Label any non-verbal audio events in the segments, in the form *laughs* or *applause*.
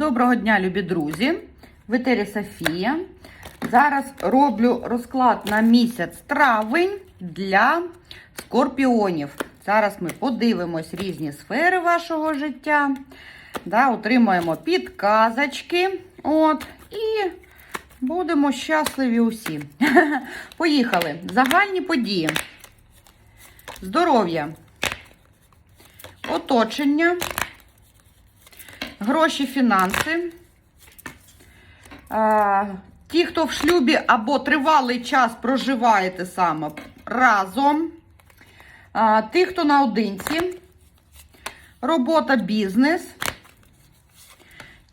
Доброго дня, любі друзі! В етері Софія. Зараз роблю розклад на місяць травень для скорпіонів. Зараз ми подивимось різні сфери вашого життя. Да, Отримаємо підказочки. От, і будемо щасливі усі. *laughs* Поїхали. Загальні події. Здоров'я. Оточення. Гроші, фінанси. Ті, хто в шлюбі або тривалий час проживаєте саме разом. Ті, хто наодинці. Робота, бізнес.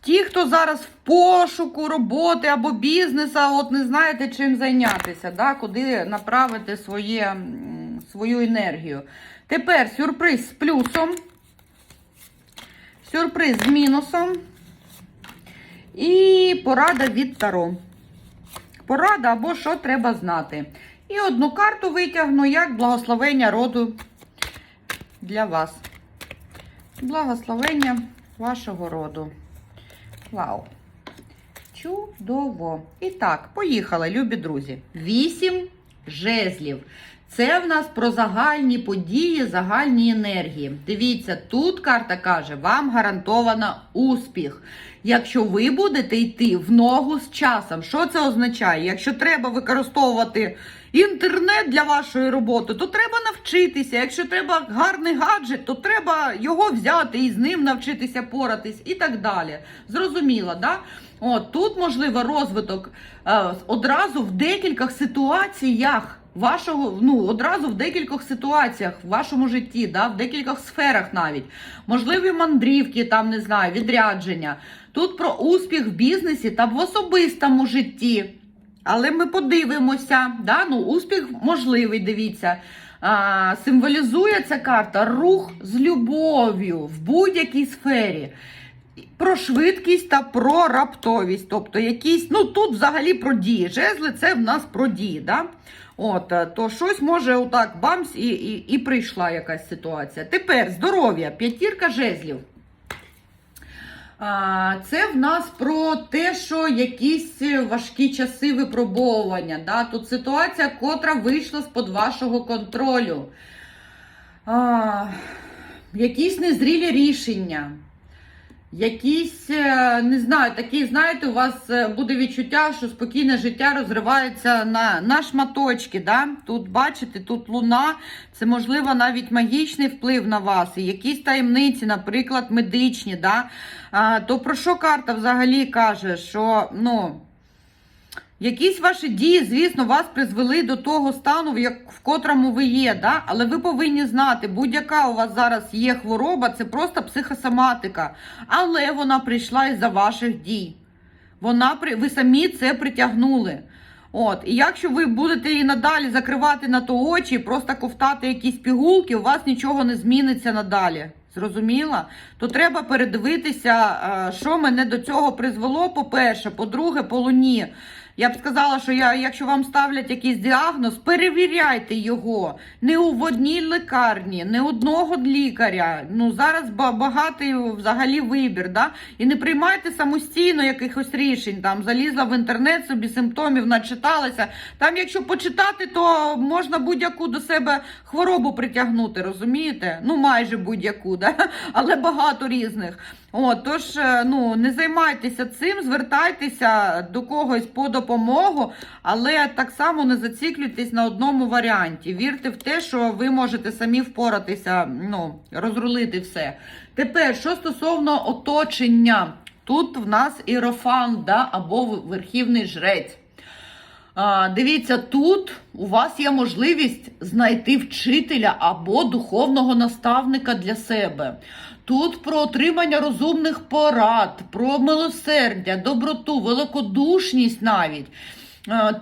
Ті, хто зараз в пошуку роботи або бізнеса, от не знаєте, чим зайнятися, да, куди направити своє, свою енергію. Тепер сюрприз з плюсом. Сюрприз з мінусом. І порада від Таро. Порада або що треба знати. І одну карту витягну як благословення роду для вас. Благословення вашого роду. Вау! Чудово! І так, поїхали, любі друзі. Вісім жезлів. Це в нас про загальні події, загальні енергії. Дивіться, тут карта каже, вам гарантовано успіх. Якщо ви будете йти в ногу з часом, що це означає? Якщо треба використовувати інтернет для вашої роботи, то треба навчитися. Якщо треба гарний гаджет, то треба його взяти і з ним навчитися поратись і так далі. Зрозуміло, да? От тут можливо розвиток е, одразу в декількох ситуаціях. Вашого ну одразу в декількох ситуаціях в вашому житті, да, в декількох сферах навіть можливі мандрівки, там не знаю, відрядження. Тут про успіх в бізнесі та в особистому житті. Але ми подивимося, да, ну успіх можливий, дивіться. А, символізує ця карта рух з любов'ю в будь-якій сфері. Про швидкість та про раптовість. Тобто якісь, ну тут взагалі про дії. Жезли це в нас про дії. Да? От, е, то щось може отак бамс і, і, і прийшла якась ситуація. Тепер здоров'я, п'ятірка жезлів. Це в нас про те, що якісь важкі часи випробовування. Да? Тут ситуація, котра вийшла з-под вашого контролю. А, Якісь незрілі рішення. Якісь, е, не знаю, такі, знаєте, у вас е, буде відчуття, що спокійне життя розривається на на шматочки. Да? Тут, бачите, тут луна, це, можливо, навіть магічний вплив на вас, і якісь таємниці, наприклад, медичні. Да? А, То про що карта взагалі каже? Що, ну. Якісь ваші дії, звісно, вас призвели до того стану, в, як, в котрому ви є. Да? Але ви повинні знати, будь-яка у вас зараз є хвороба, це просто психосоматика. Але вона прийшла із-за ваших дій. Вона, Ви самі це притягнули. От, І якщо ви будете і надалі закривати на то очі, просто ковтати якісь пігулки, у вас нічого не зміниться надалі. Зрозуміла? То треба передивитися, що мене до цього призвело, по-перше, по-друге, по луні. Я б сказала, що я, якщо вам ставлять якийсь діагноз, перевіряйте його. Не у одній лікарні, не одного лікаря. Ну зараз багатий взагалі вибір. Да? І не приймайте самостійно якихось рішень. Там залізла в інтернет, собі симптомів начиталася. Там, якщо почитати, то можна будь-яку до себе хворобу притягнути, розумієте? Ну, майже будь-яку, да? *laughs* але багато різних. От, тож, е, ну, не займайтеся цим, звертайтеся до когось по допомогу, але так само не зациклюйтесь на одному варіанті. Вірте в те, що ви можете самі впоратися, ну, розрулити все. Тепер, що стосовно оточення, тут в нас ірофан, да, або верхівний жрець. А, Дивіться, тут у вас є можливість знайти вчителя або духовного наставника для себе. Тут про отримання розумних порад, про милосердя, доброту, великодушність навіть.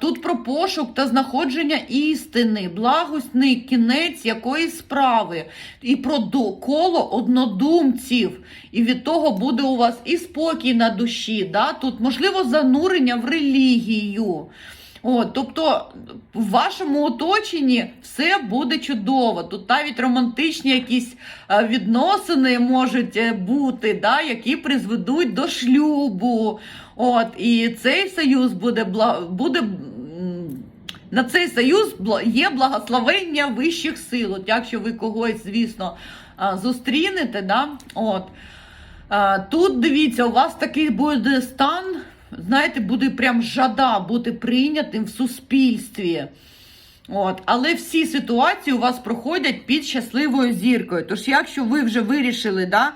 Тут про пошук та знаходження істини, благосний кінець якоїсь справи, і про коло однодумців. І від того буде у вас і спокій на душі. Да? Тут, можливо, занурення в релігію. От, тобто в вашому оточенні все буде чудово. Тут навіть романтичні якісь е, відносини можуть е, бути, да, які призведуть до шлюбу. От, і цей союз буде буде. На цей союз є благословення вищих сил. От якщо ви когось, звісно, зустрінете, да? От. Тут дивіться, у вас такий буде стан, знаєте, буде прям жада бути прийнятим в суспільстві. От, але всі ситуації у вас проходять під щасливою зіркою. Тож, якщо ви вже вирішили да,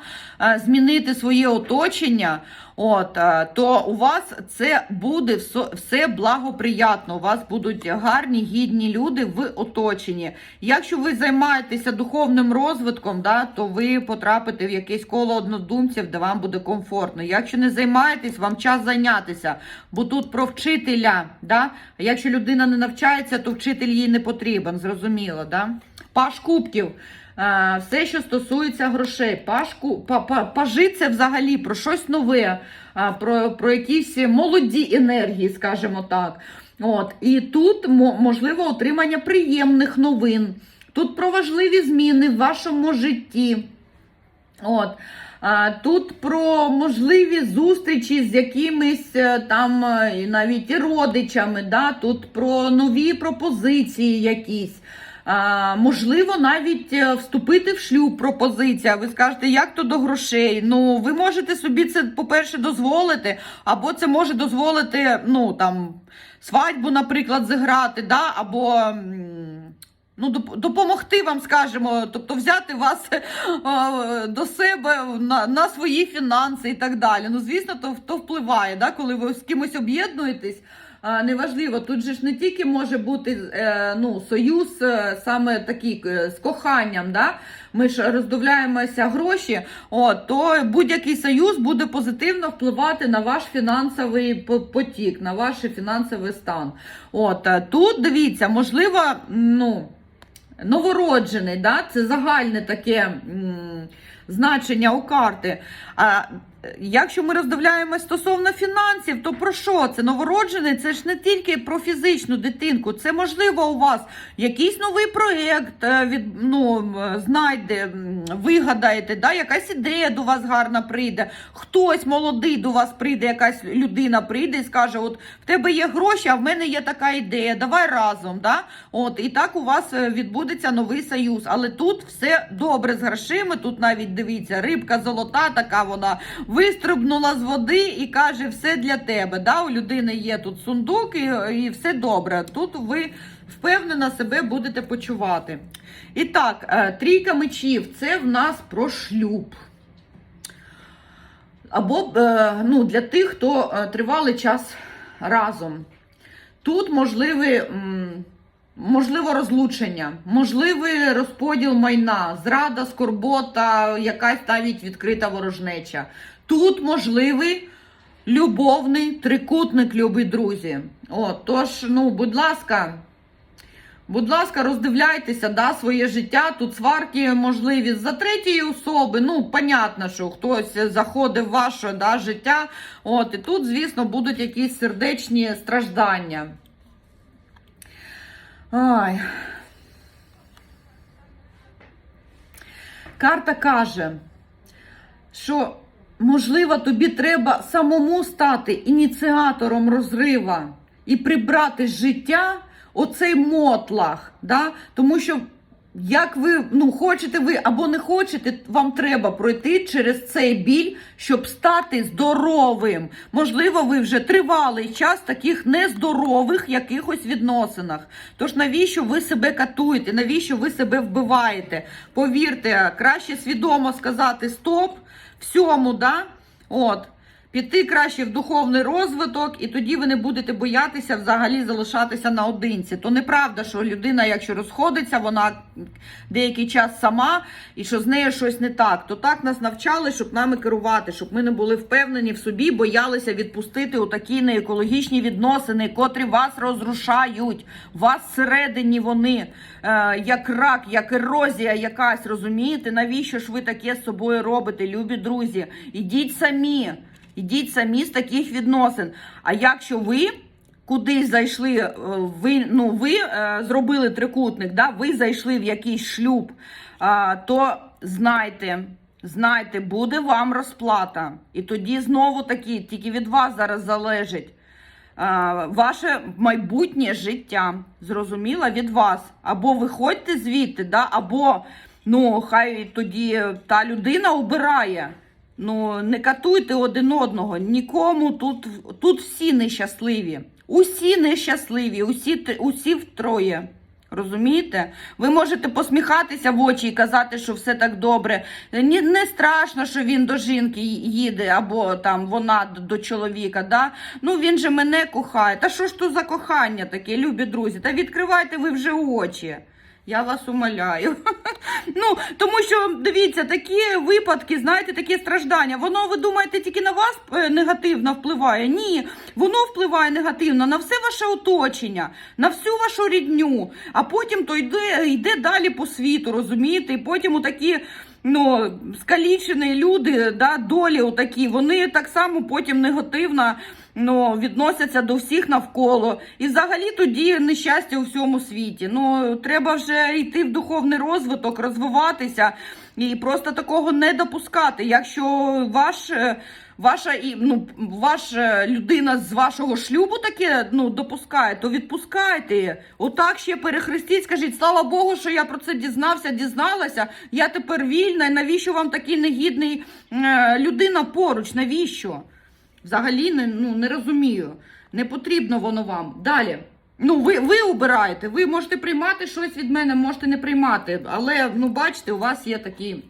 змінити своє оточення, от, е, то у вас це буде все благоприятно. У вас будуть гарні, гідні люди в оточенні. Якщо ви займаєтеся духовним розвитком, да, то ви потрапите в якесь коло однодумців, де вам буде комфортно. Якщо не займаєтесь, вам час зайнятися. Бо тут про вчителя. Да? Якщо людина не навчається, то вчитель їй не потрібен, зрозуміло. Да? Паш кубків. Е, Все, що стосується грошей, пашку, па, па, пажи це взагалі про щось нове, про, про якісь молоді енергії, скажімо так. От. І тут можливо отримання приємних новин. Тут про важливі зміни в вашому житті. От. Тут про можливі зустрічі з якимись е, там е, навіть родичами. Да? Тут про нові пропозиції якісь. Можливо, навіть е, вступити в шлюб пропозиція. Ви скажете, як то до грошей? Ну, ви можете собі це, по-перше, дозволити, або це може дозволити, ну там, свадьбу, наприклад, зіграти, да? або. Ну, допомогти вам, скажімо, тобто взяти вас е, до себе на, на свої фінанси і так далі. Ну, звісно, то, то впливає, да, коли ви з кимось об'єднуєтесь. Неважливо, тут же ж не тільки може бути е, ну, союз е, саме такий е, з коханням, да? ми ж роздивляємося гроші, от, то будь-який союз буде позитивно впливати на ваш фінансовий потік, на ваш фінансовий стан. От, тут дивіться, можливо, ну. Новороджений, да? це загальне таке значення у карти. А якщо ми роздивляємось стосовно фінансів, то про що це? Новороджений це ж не тільки про фізичну дитинку, це можливо у вас якийсь новий проєкт е, від, ну, знайде, вигадаєте, да? якась ідея до вас гарна прийде, хтось молодий до вас прийде, якась людина прийде і скаже: от в тебе є гроші, а в мене є така ідея, давай разом. Да? От, і так у вас е, відбудеться новий союз. Але тут все добре з грошима. Тут навіть дивіться, рибка золота, така вона вистрибнула з води і каже, все для тебе. Да? У людини є тут сундук і, і все добре. Тут ви впевнено себе будете почувати. І так, е, трійка мечів це в нас про шлюб. Або е, ну, для тих, хто е, тривалий час разом. Тут можливий, м, можливо розлучення, можливий розподіл майна, зрада, скорбота, якась навіть відкрита ворожнеча. Тут можливий любовний трикутник, любі друзі. От, тож, ну, будь ласка. Будь ласка, роздивляйтеся да, своє життя. Тут сварки можливі за третьої особи. Ну, понятно, що хтось заходить в ваше да, життя. От, і тут, звісно, будуть якісь сердечні страждання. Ай. Карта каже, що, можливо, тобі треба самому стати ініціатором розрива і прибрати з життя оцей мотлах. Да? Тому що, як ви ну, хочете ви або не хочете, вам треба пройти через цей біль, щоб стати здоровим. Можливо, ви вже тривалий час в таких нездорових якихось відносинах. Тож навіщо ви себе катуєте? Навіщо ви себе вбиваєте? Повірте, краще свідомо сказати стоп всьому, да? От. Піти краще в духовний розвиток, і тоді ви не будете боятися взагалі залишатися наодинці. То неправда, що людина, якщо розходиться, вона деякий час сама і що з нею щось не так. То так нас навчали, щоб нами керувати, щоб ми не були впевнені в собі, боялися відпустити у такі неекологічні відносини, котрі вас розрушають. Вас всередині вони е, як рак, як ерозія якась, розумієте? Навіщо ж ви таке з собою робите, любі друзі? Ідіть самі. Ідіть самі з таких відносин. А якщо ви кудись зайшли, е, ви, ну, ви е, зробили трикутник, да, ви зайшли в якийсь шлюб, а, то знайте, знайте, буде вам розплата. І тоді знову таки, тільки від вас зараз залежить. Ваше майбутнє життя зрозуміла від вас. Або виходьте звідти, да, або ну, хай тоді та людина обирає. Ну, не катуйте один одного. Нікому тут, тут всі нещасливі. Усі нещасливі, усі, усі втроє. Розумієте? Ви можете посміхатися в очі і казати, що все так добре. Ні, не страшно, що він до жінки їде, або там вона до чоловіка. Да? Ну він же мене кохає. Та що ж то за кохання таке, любі друзі? Та відкривайте ви вже очі. Я вас умоляю. *laughs* Ну, тому що дивіться, такі випадки, знаєте, такі страждання. Воно, ви думаєте, тільки на вас е, негативно впливає? Ні, воно впливає негативно на все ваше оточення, на всю вашу рідню, а потім то йде, йде далі по світу, розумієте? І потім у такі. Ну, скалічені люди, да, долі отакі, вони так само потім негативно ну, відносяться до всіх навколо. І взагалі тоді нещастя у всьому світі. Ну, треба вже йти в духовний розвиток, розвиватися і просто такого не допускати. Якщо ваш, е, ваша ну, ваша людина з вашого шлюбу таке ну, допускає, то відпускайте. Отак ще перехрестіть, скажіть, слава Богу, що я про це дізнався, дізналася. Я тепер вільна. І навіщо вам такий негідний е, людина поруч? Навіщо? Взагалі не, ну, не розумію. Не потрібно воно вам. Далі. Ну, ви, ви обираєте, ви можете приймати щось від мене, можете не приймати. Але, ну, бачите, у вас є такий,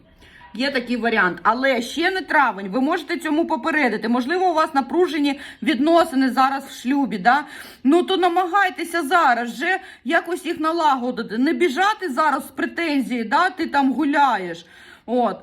є такий варіант. Але ще не травень, ви можете цьому попередити. Можливо, у вас напружені відносини зараз в шлюбі. Да? Ну, то намагайтеся зараз вже якось їх налагодити. Не біжати зараз з претензії, да? ти там гуляєш. От.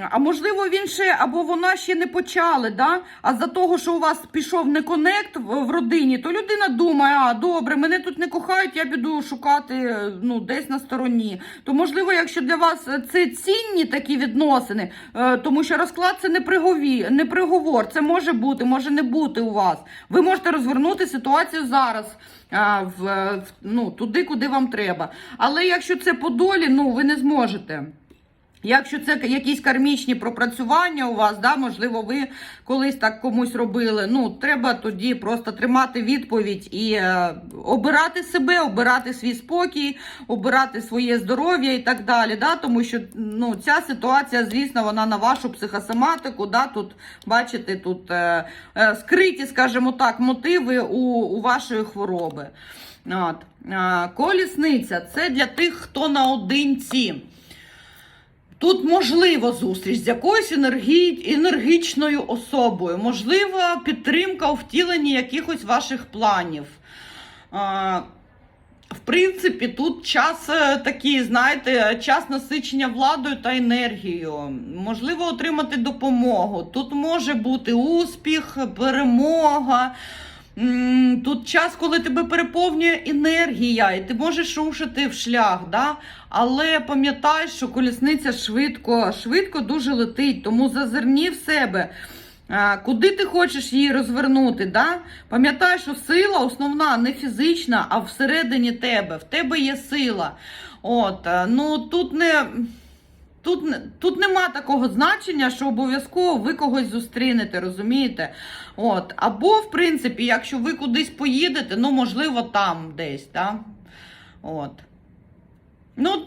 А можливо, він ще або вона ще не почали, да? а за того, що у вас пішов не конект в, родині, то людина думає, а добре, мене тут не кохають, я піду шукати е, ну, десь на стороні. То можливо, якщо для вас е, це цінні такі відносини, е, тому що розклад це не пригові, не приговор, це може бути, може не бути у вас. Ви можете розвернути ситуацію зараз. в, ну, туди, куди вам треба. Але якщо це по долі, ну ви не зможете. Якщо це якісь кармічні пропрацювання у вас, да, можливо, ви колись так комусь робили. Ну, треба тоді просто тримати відповідь і е, обирати себе, обирати свій спокій, обирати своє здоров'я і так далі. Да, тому що ну, ця ситуація, звісно, вона на вашу психосоматику. Да, тут бачите, тут е, е, скриті, скажімо так, мотиви у, у вашої хвороби. От. Е, колісниця це для тих, хто наодинці. Тут можливо зустріч з якоюсь енергі... енергічною особою, можлива підтримка у втіленні якихось ваших планів. А, в принципі, тут час е, такий, знаєте, час насичення владою та енергією. Можливо, отримати допомогу. Тут може бути успіх, перемога. Тут час, коли тебе переповнює енергія, і ти можеш рушити в шлях. Да? Але пам'ятай, що колісниця швидко, швидко дуже летить, тому зазирні в себе. Куди ти хочеш її розвернути? Да? Пам'ятай, що сила основна не фізична, а всередині тебе. В тебе є сила. От, е, ну тут не. Тут, тут нема такого значення, що обов'язково ви когось зустрінете, розумієте? От. Або, в принципі, якщо ви кудись поїдете, ну, можливо, там десь, так? От. Ну,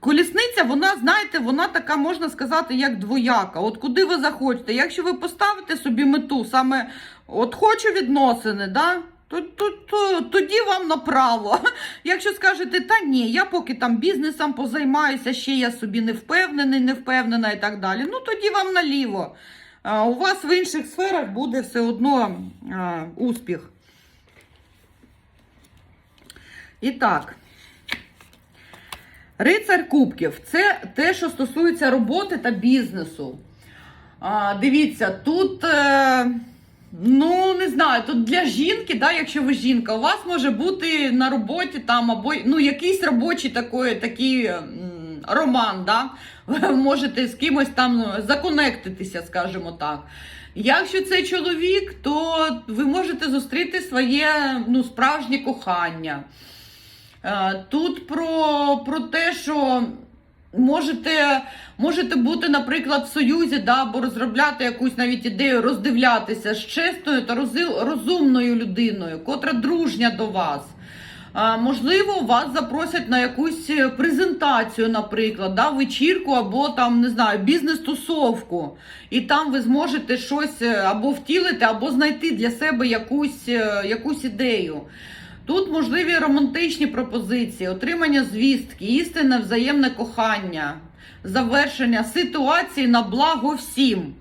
колісниця, вона, знаєте, вона така, можна сказати, як двояка. От куди ви захочете. Якщо ви поставите собі мету, саме от хочу відносини, да? То, то, то, тоді вам направо. *laughs* Якщо скажете, та ні, я поки там бізнесом позаймаюся, ще я собі не впевнений, не впевнена і так далі. Ну тоді вам наліво. У вас в інших сферах буде все одно успіх. І так. Рицар Кубків це те, що стосується роботи та бізнесу. Дивіться, тут, е, ну не знаю, тут для жінки, да, якщо ви жінка, у вас може бути на роботі там або ну, якийсь робочий такий, такий роман, да? ви можете з кимось там законектитися, скажімо так. Якщо це чоловік, то ви можете зустріти своє ну, справжнє кохання. Е, Тут про, про те, що можете, можете бути, наприклад, в союзі, да, або розробляти якусь навіть ідею, роздивлятися з чесною та розумною людиною, котра дружня до вас. Можливо, вас запросять на якусь презентацію, наприклад, да, вечірку або там не знаю, бізнес-тусовку. І там ви зможете щось е, або втілити, або знайти для себе якусь, е, якусь ідею. Тут можливі романтичні пропозиції, отримання звістки, істинне взаємне кохання, завершення ситуації на благо всім.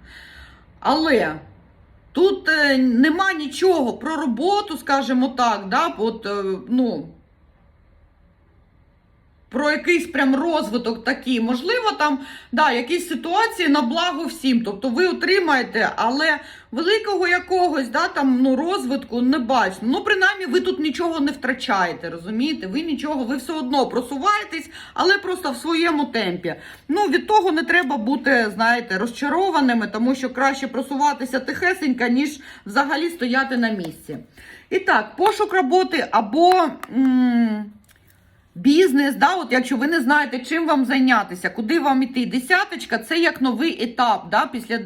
Але тут е, нема нічого про роботу, скажімо так, да, от, е, ну, про якийсь прям розвиток такий. Можливо, там да, якісь ситуації на благо всім. Тобто ви отримаєте, але великого якогось да, там, ну, розвитку не бачу. Ну, принаймні, ви тут нічого не втрачаєте, розумієте? Ви нічого, ви все одно просуваєтесь, але просто в своєму темпі. Ну, від того не треба бути, знаєте, розчарованими, тому що краще просуватися тихесенько, ніж взагалі стояти на місці. І так, пошук роботи або. м, Бізнес, да, от якщо ви не знаєте, чим вам зайнятися, куди вам іти. Десяточка це як новий етап. Да, Після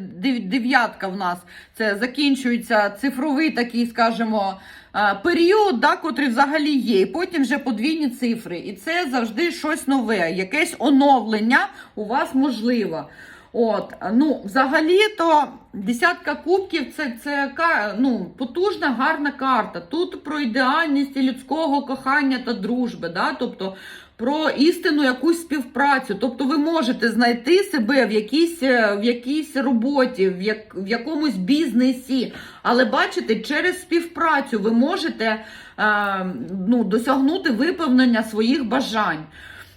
дев'ятка в нас це закінчується цифровий такий, скажімо, е, період, да, котрий взагалі є. І потім вже подвійні цифри. І це завжди щось нове, якесь оновлення у вас можливо. От, ну, взагалі-то десятка кубків це, це ну, потужна, гарна карта. Тут про ідеальність людського кохання та дружби, да? тобто про істинну якусь співпрацю. Тобто ви можете знайти себе в якійсь, е, в якійсь роботі, в, як, в якомусь бізнесі. Але бачите, через співпрацю ви можете е, ну, досягнути виповнення своїх бажань.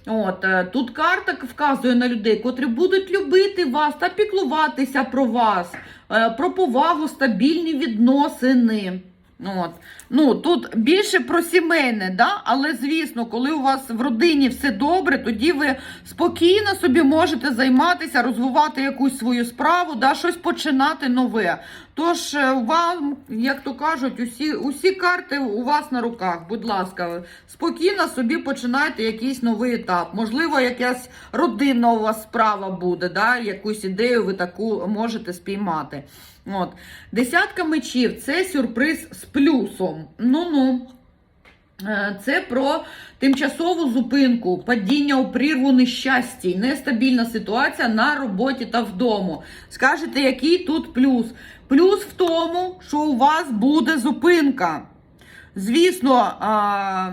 От е, тут карта вказує на людей, котрі будуть любити вас та піклуватися про вас, е, про повагу, стабільні відносини. От. Ну, тут більше про сімейне, да? але звісно, коли у вас в родині все добре, тоді ви спокійно собі можете займатися, розвивати якусь свою справу, да? щось починати нове. Тож е, вам, як то кажуть, усі, усі карти у вас на руках. Будь ласка, спокійно собі починайте якийсь новий етап. Можливо, якась родинна у вас справа буде, да? якусь ідею ви таку можете спіймати. От. Десятка мечів це сюрприз з плюсом. Ну-ну. Е, Це про тимчасову зупинку, падіння у прірву нещасті, нестабільна ситуація на роботі та вдома. Скажете, який тут плюс? Плюс в тому, що у вас буде зупинка. Звісно, а,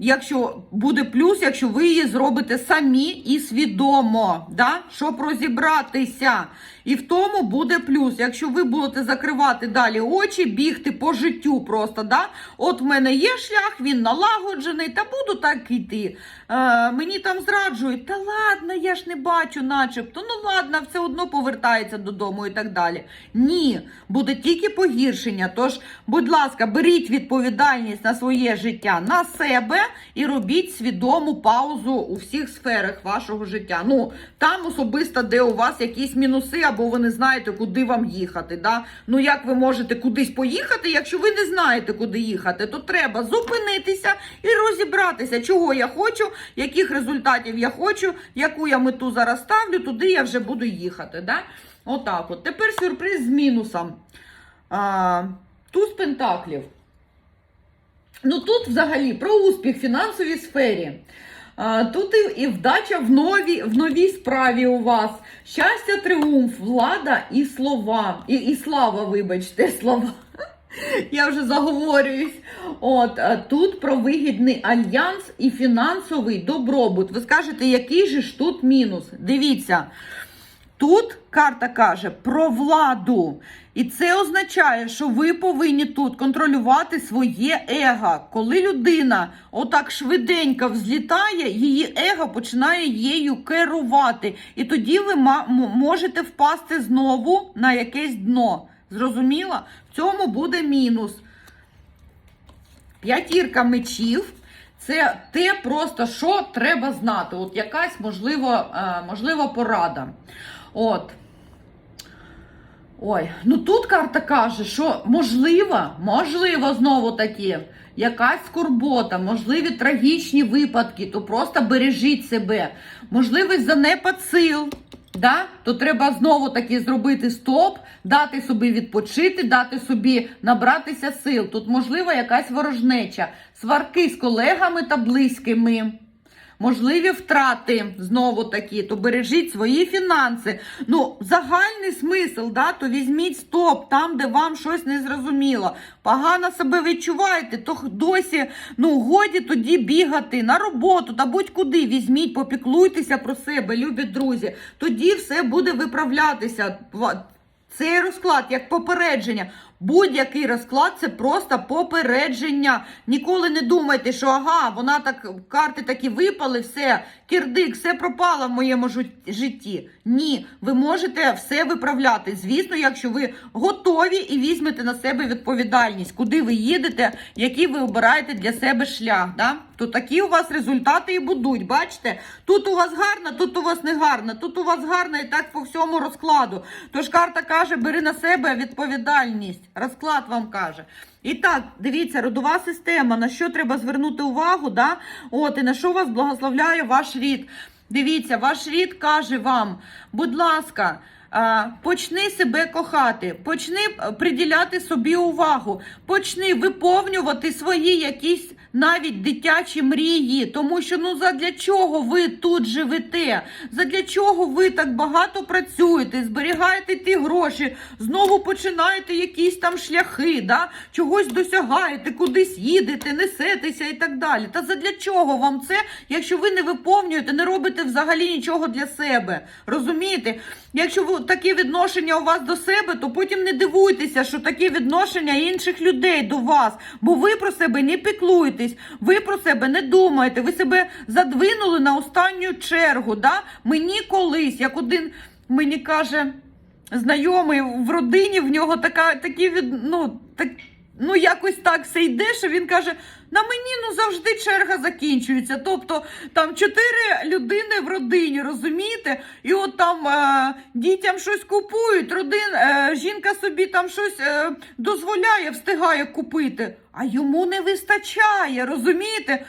якщо буде плюс, якщо ви її зробите самі і свідомо, да? щоб розібратися. І в тому буде плюс. Якщо ви будете закривати далі очі, бігти по життю просто, да? от в мене є шлях, він налагоджений, та буду так йти. Е, мені там зраджують, та ладно, я ж не бачу, начебто. Ну ладно, все одно повертається додому і так далі. Ні, буде тільки погіршення. Тож, будь ласка, беріть відповідальність на своє життя на себе і робіть свідому паузу у всіх сферах вашого життя. Ну, там особисто, де у вас якісь мінуси, або ви не знаєте, куди вам їхати. Да? Ну, як ви можете кудись поїхати, якщо ви не знаєте, куди їхати, то треба зупинитися і розібратися, чого я хочу, яких результатів я хочу, яку я мету зараз ставлю, туди я вже буду їхати. Да? Отак от. Тепер сюрприз з мінусом. А, туз пентаклів. Ну тут взагалі про успіх в фінансовій сфері. Тут і, вдача в новій, в новій справі у вас. Щастя, тріумф, влада і слова. І, і слава, вибачте, *laughs* слова. Я вже заговорююсь. От тут про вигідний альянс і фінансовий добробут. Ви скажете, який же ж тут мінус? Дивіться. Тут карта каже про владу. І це означає, що ви повинні тут контролювати своє его. Коли людина отак швиденько взлітає, її его починає її керувати. І тоді ви можете впасти знову на якесь дно. Зрозуміло? В цьому буде мінус. П'ятірка мечів. Це те просто, що треба знати. От якась можливо, е, можлива порада. От. Ой, ну тут карта каже, що можливо, можливо, знову таки, якась скорбота, можливі трагічні випадки, то просто бережіть себе. Можливий занепад сил. Да? То треба знову таки зробити стоп, дати собі відпочити, дати собі набратися сил. Тут можлива якась ворожнеча, сварки з колегами та близькими. Можливі втрати знову такі, то бережіть свої фінанси. Ну, загальний смисл, да, то візьміть стоп там, де вам щось не зрозуміло. Погано себе відчуваєте, то досі ну годі тоді бігати на роботу та будь-куди. Візьміть, попіклуйтеся про себе, любі друзі. Тоді все буде виправлятися. Цей розклад як попередження. Будь-який розклад це просто попередження. Ніколи не думайте, що ага, вона так карти такі випали, все, кірдик, все пропало в моєму житті. Ні, ви можете все виправляти. Звісно, якщо ви готові і візьмете на себе відповідальність, куди ви їдете, який ви обираєте для себе шлях. Да? То такі у вас результати і будуть. Бачите, тут у вас гарно, тут у вас не гарно, тут у вас гарно і так по всьому розкладу. Тож карта каже, бери на себе відповідальність. Розклад вам каже. І так, дивіться, родова система, на що треба звернути увагу, да? От, і на що вас благословляє ваш рід. Дивіться, ваш рід каже вам, будь ласка. Почни себе кохати, почни е, приділяти собі увагу, почни виповнювати свої якісь навіть дитячі мрії, тому що ну задля чого ви тут живете? Задля чого ви так багато працюєте, зберігаєте ті гроші, знову починаєте якісь там шляхи, да? чогось досягаєте, кудись їдете, несетеся і так далі. Та задля чого вам це, якщо ви не виповнюєте, не робите взагалі нічого для себе? Розумієте? Якщо ви таке відношення у вас до себе, то потім не дивуйтеся, що таке відношення інших людей до вас, бо ви про себе не піклуєтесь, ви про себе не думаєте, ви себе задвинули на останню чергу. Да? Мені колись, як один мені каже знайомий в родині, в нього така такі від ну так. Ну, якось так все йде, що він каже: на мені ну завжди черга закінчується. Тобто там чотири людини в родині, розумієте? І от там е, дітям щось купують, родин, е, жінка собі там щось е, дозволяє, встигає купити, а йому не вистачає, розумієте?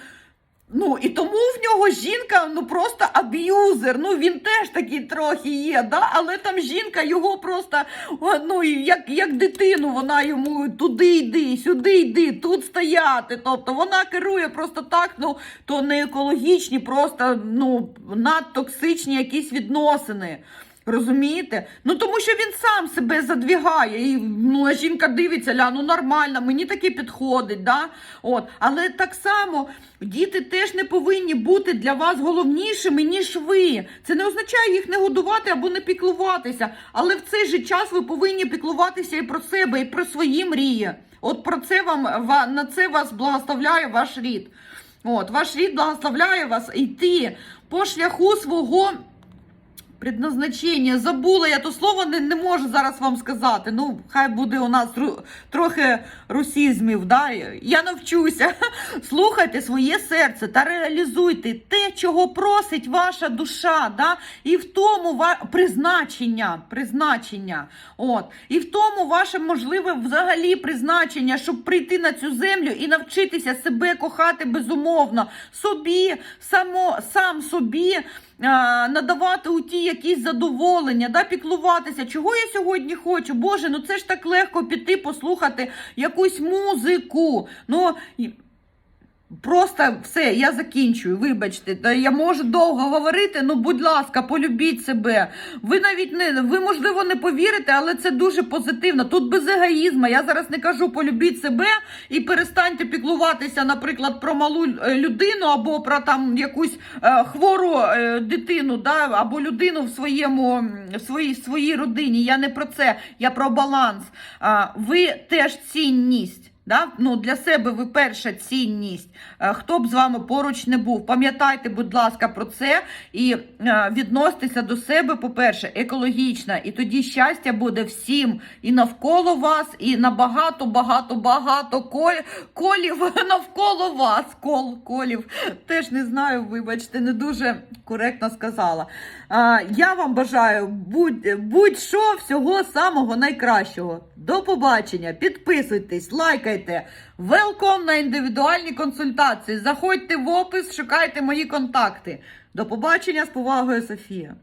Ну і тому в нього жінка ну просто аб'юзер. Ну він теж такий трохи є, да? але там жінка його просто ну, як, як дитину, вона йому туди йди, сюди йди, тут стояти. Тобто вона керує просто так, ну то не екологічні, просто ну надтоксичні якісь відносини. Розумієте? Ну тому що він сам себе задвігає. І ну, а жінка дивиться, ля, ну нормально, мені таке підходить. Да? От. Але так само діти теж не повинні бути для вас головнішими, ніж ви. Це не означає їх не годувати або не піклуватися. Але в цей же час ви повинні піклуватися і про себе, і про свої мрії. От про це вам на це вас благословляє ваш рід. От, ваш рід благословляє вас йти по шляху свого. Предназначення. Забула я то слово не, не можу зараз вам сказати. Ну, хай буде у нас ру- трохи русізмів. Да? Я навчуся. *laughs* Слухайте своє серце та реалізуйте те, чого просить ваша душа. Да? І в тому ва... призначення. призначення. От. І в тому ваше можливе взагалі призначення, щоб прийти на цю землю і навчитися себе кохати безумовно. Собі, само, сам собі а, надавати у ті якісь задоволення, да, піклуватися, чого я сьогодні хочу. Боже, ну це ж так легко піти послухати якусь музику. Ну, Просто все, я закінчую. Вибачте, я можу довго говорити. Ну, будь ласка, полюбіть себе. Ви навіть не ви, можливо, не повірите, але це дуже позитивно. Тут без егоїзму. Я зараз не кажу полюбіть себе і перестаньте піклуватися, наприклад, про малу е, людину або про там якусь е, хвору е, дитину, да, або людину в своєму в своїй, своїй родині. Я не про це, я про баланс. А, ви теж цінність. Да? Ну, для себе ви перша цінність. Е, Хто б з вами поруч не був. Пам'ятайте, будь ласка, про це і е, відносьтеся до себе, по-перше, екологічно. І тоді щастя буде всім і навколо вас, і набагато, багато, багато коль, колів *laughs* навколо вас. Кол, колів. Теж не знаю, вибачте, не дуже коректно сказала. Я вам бажаю будь- будь-що всього самого найкращого. До побачення. Підписуйтесь, лайкайте. Велком на індивідуальні консультації. Заходьте в опис, шукайте мої контакти. До побачення з повагою, Софія.